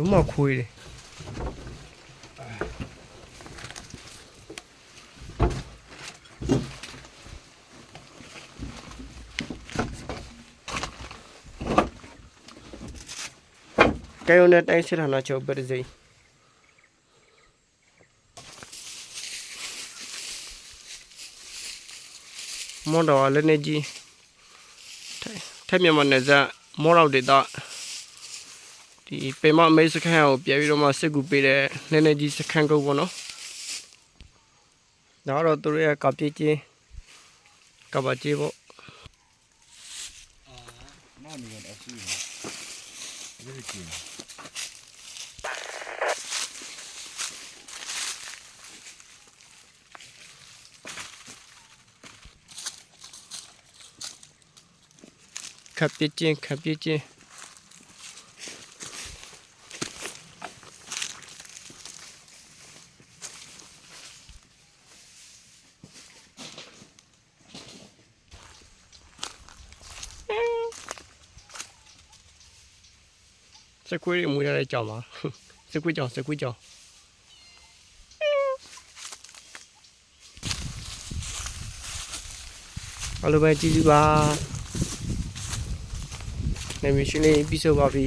လုံးမခွေးတယ်ကဲရုံနဲ့တိုင်းစစ်ဌာနချုပ်ပရိစိတ်မွန်တော်လည်းနေကြီးထိုင်မြန်မာနယ်စပ်မောရောက်ဒေတာ ဒီပင်မအမိတ်စခန်းကိုပြပြီးတော့မှစစ်ကူပေးတဲ့နည်းနည်းကြီးစခန်းကုတ်ပေါ့နော်။နောက်တော့သူတို့ရဲ့ကပစ်ချင်းကပချေးပေါ့။အာနာမည်ကအဆူ။ဒီကြည့်ခပ်ပြချင်းခပ်ပြချင်း စကွေးရမူရတဲ့ကြောင်ပါစကွေးကြောင်စကွေးကြောင်အားလုံးပဲကြည့်ကြပါနေမရှင်လေးပြီးဆိုပါပြီ